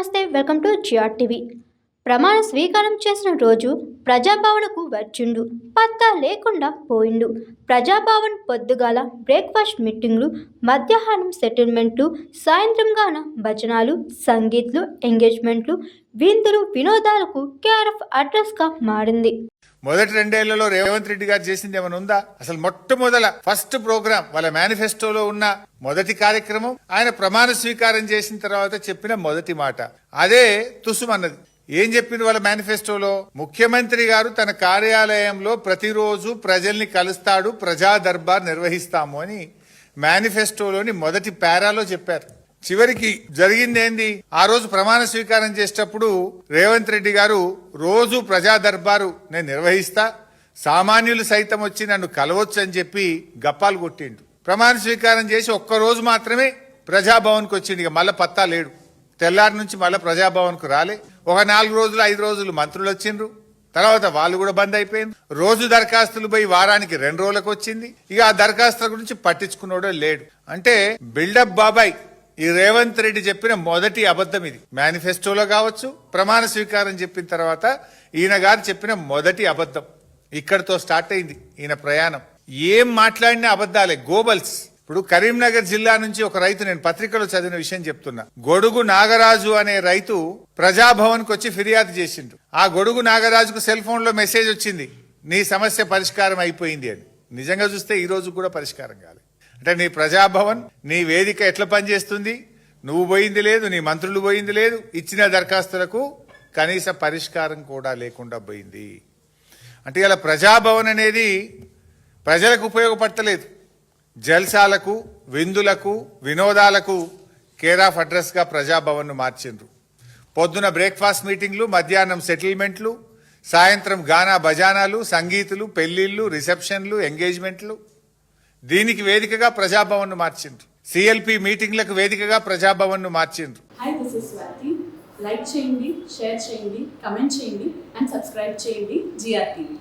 నమస్తే welcome to GR TV. ప్రమాణ స్వీకారం చేసిన రోజు ప్రజాభవన్కు వచ్చిండు. పత్తా లేకుండా పోయిండు. ప్రజాభవన్ పొద్దుగాల బ్రేక్ఫాస్ట్ మీటింగ్లు మధ్యాహ్నం సెటిల్మెంట్లు సాయంత్రంగాన భజనాలు సంగీత్లు ఎంగేజ్మెంట్లు విందులు వినోదాలకు కేఆర్ఎఫ్ అడ్రస్గా మారింది. మొదటి రెండేళ్ళలో రేవంత్ రెడ్డి గారు చేసింది ఏమైనా ఉందా? అసలు మొట్టమొదల ఫస్ట్ ప్రోగ్రామ్ వాళ్ళ మేనిఫెస్టోలో ఉన్న మొదటి కార్యక్రమం ఆయన ప్రమాణ స్వీకారం చేసిన తర్వాత చెప్పిన మొదటి మాట. అదే తుసుమన్నది ఏం చెప్పింది వాళ్ళ మేనిఫెస్టోలో? ముఖ్యమంత్రి గారు తన కార్యాలయంలో ప్రతిరోజు ప్రజల్ని కలుస్తాడు ప్రజా దర్బార్ నిర్వహిస్తాము అని మేనిఫెస్టోలోని మొదటి పారాలో చెప్పారు. చివరికి జరిగింది ఏంది ఆ రోజు ప్రమాణ స్వీకారం చేసేటప్పుడు రేవంత్ రెడ్డి గారు రోజు ప్రజా దర్బారు నేను నిర్వహిస్తా సామాన్యులు సైతం వచ్చి నన్ను కలవచ్చు అని చెప్పి గప్పాలు కొట్టిండు ప్రమాణ స్వీకారం చేసి ఒక్క రోజు మాత్రమే ప్రజాభవన్కి వచ్చిండు. ఇక మళ్ళీ పత్తా లేడు. తెల్లారి నుంచి మళ్ళీ ప్రజాభవన్కు రాలే. ఒక నాలుగు రోజులు ఐదు రోజులు మంత్రులు వచ్చిండ్రు. తర్వాత వాళ్ళు కూడా బంద్ అయిపోయింది రోజు దరఖాస్తులు పోయి వారానికి రెండు రోజులకు వచ్చింది. ఇక ఆ దరఖాస్తుల గురించి పట్టించుకున్నాడో లేడు. అంటే బిల్డప్ బాబాయ్ ఈ రేవంత్ రెడ్డి చెప్పిన మొదటి అబద్ధం ఇది. మేనిఫెస్టోలో కావచ్చు ప్రమాణ స్వీకారం చెప్పిన తర్వాత ఈయన గారు చెప్పిన మొదటి అబద్ధం. ఇక్కడతో స్టార్ట్ అయింది ఈయన ప్రయాణం. ఏం మాట్లాడిన అబద్ధాలే. గోబల్స్. ఇప్పుడు కరీంనగర్ జిల్లా నుంచి ఒక రైతు నేను పత్రికలో చదివిన విషయం చెప్తున్నా. గొడుగు నాగరాజు అనే రైతు ప్రజాభవన్కు వచ్చి ఫిర్యాదు చేసిండు. ఆ గొడుగు నాగరాజుకు సెల్ ఫోన్లో మెసేజ్ వచ్చింది. నీ సమస్య పరిష్కారం అయిపోయింది అని. నిజంగా చూస్తే ఈ రోజు కూడా పరిష్కారం కాలేదు. అంటే నీ ప్రజాభవన్ నీ వేదిక ఎట్లా పనిచేస్తుంది? నువ్వు పోయింది లేదు నీ మంత్రులు పోయింది లేదు ఇచ్చిన దరఖాస్తులకు కనీస పరిష్కారం కూడా లేకుండా పోయింది. అంటే ఇలా ప్రజాభవన్ అనేది ప్రజలకు ఉపయోగపడతలేదు. జల్సాలకు విందులకు వినోదాలకు కేర్ ఆఫ్ అడ్రస్గా ప్రజాభవన్ను మార్చిండ్రు. పొద్దున బ్రేక్ఫాస్ట్ మీటింగ్లు మధ్యాహ్నం సెటిల్మెంట్లు సాయంత్రం గానా బజానాలు సంగీతులు పెళ్ళిళ్ళు రిసెప్షన్లు ఎంగేజ్మెంట్లు దీనికి వేదికగా ప్రజాభవన్ను మార్చిండ్రు సిఎల్పి మీటింగ్లకు వేదికగా ప్రజాభవన్ను మార్చిండ్రు. Hi this is Swathi like చేయండి షేర్ చేయండి కమెంట్ చేయండి అండ్ సబ్స్క్రైబ్ చేయండి జిఆర్టీవీ